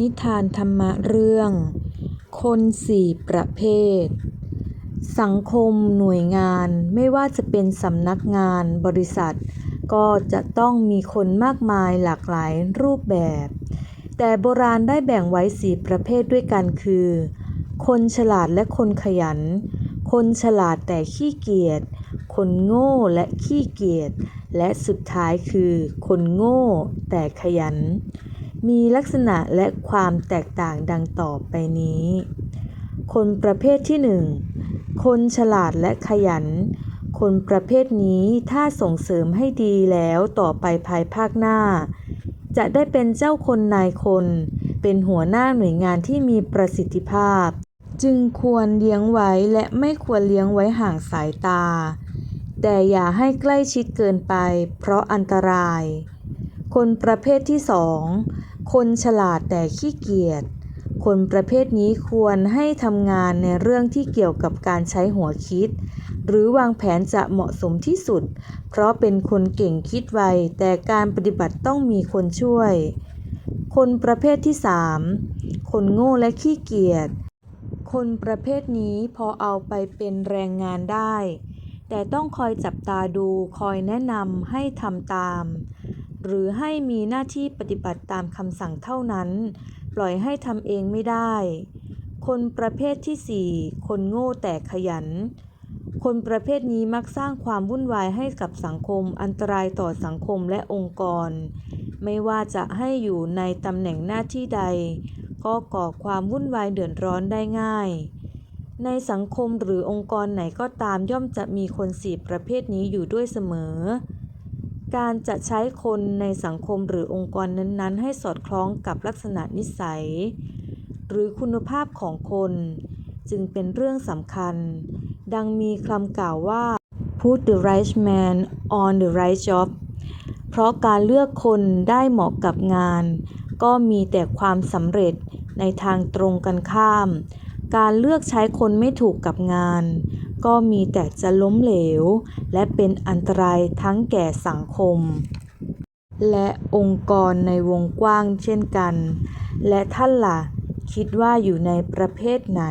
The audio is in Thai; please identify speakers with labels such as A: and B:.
A: นิทานธรรมะเรื่อง คนสี่ประเภท สังคมหน่วยงานไม่ว่าจะเป็นสำนักงานบริษัท ก็จะต้องมีคนมากมายหลากหลายรูปแบบ แต่โบราณได้แบ่งไว้สี่ประเภทด้วยกันคือ คนฉลาดและคนขยัน คนฉลาดแต่ขี้เกียจ คนโง่และขี้เกียจ และสุดท้ายคือ คนโง่แต่ขยัน มีลักษณะและความแตกต่างดังต่อไปนี้ คนประเภทที่หนึ่งคนฉลาดและขยัน คนประเภทนี้ถ้าส่งเสริมให้ดีแล้วต่อไปภายภาคหน้า จะได้เป็นเจ้าคนนายคน เป็นหัวหน้าหน่วยงานที่มีประสิทธิภาพ จึงควรเลี้ยงไว้และไม่ควรเลี้ยงไว้ห่างสายตา แต่อย่าให้ใกล้ชิดเกินไป เพราะอันตราย คนประเภทที่สอง คนฉลาดแต่ขี้เกียจ คนประเภทนี้ควรให้ทำงานในเรื่องที่เกี่ยวกับการใช้หัวคิด หรือวางแผนจะเหมาะสมที่สุด เพราะเป็นคนเก่งคิดไว แต่การปฏิบัติต้องมีคนช่วย คนประเภทที่สามคนโง่และขี้เกียจ คนประเภทนี้พอเอาไปเป็นแรงงานได้ แต่ต้องคอยจับตาดูคอยแนะนำให้ทำตาม หรือให้มีหน้าที่ปฏิบัติตามคำสั่งเท่านั้น ปล่อยให้ทำเองไม่ได้ คนประเภทที่สี่คนโง่แต่ขยัน คนประเภทนี้มักสร้างความวุ่นวายให้กับสังคมอันตรายต่อสังคมและองค์กร ไม่ว่าจะให้อยู่ในตำแหน่งหน้าที่ใด ก็ก่อความวุ่นวายเดือดร้อนได้ง่าย ในสังคมหรือองค์กรไหนก็ตามย่อมจะมีคนสี่ประเภทนี้อยู่ด้วยเสมอ การจะใช้คนในสังคมหรือองค์กรนั้นๆ ให้สอดคล้องกับลักษณะนิสัย หรือคุณภาพของคน จึงเป็นเรื่องสำคัญ ดังมีคำกล่าวว่า put the right man on the right job เพราะการเลือกคนได้เหมาะกับงาน ก็มีแต่ความสำเร็จในทางตรงกันข้าม การเลือกใช้คนไม่ถูกกับงาน ก็มีแต่จะล้มเหลว และเป็นอันตรายทั้งแก่สังคม และองค์กรในวงกว้างเช่นกัน และท่านล่ะ คิดว่าอยู่ในประเภทไหน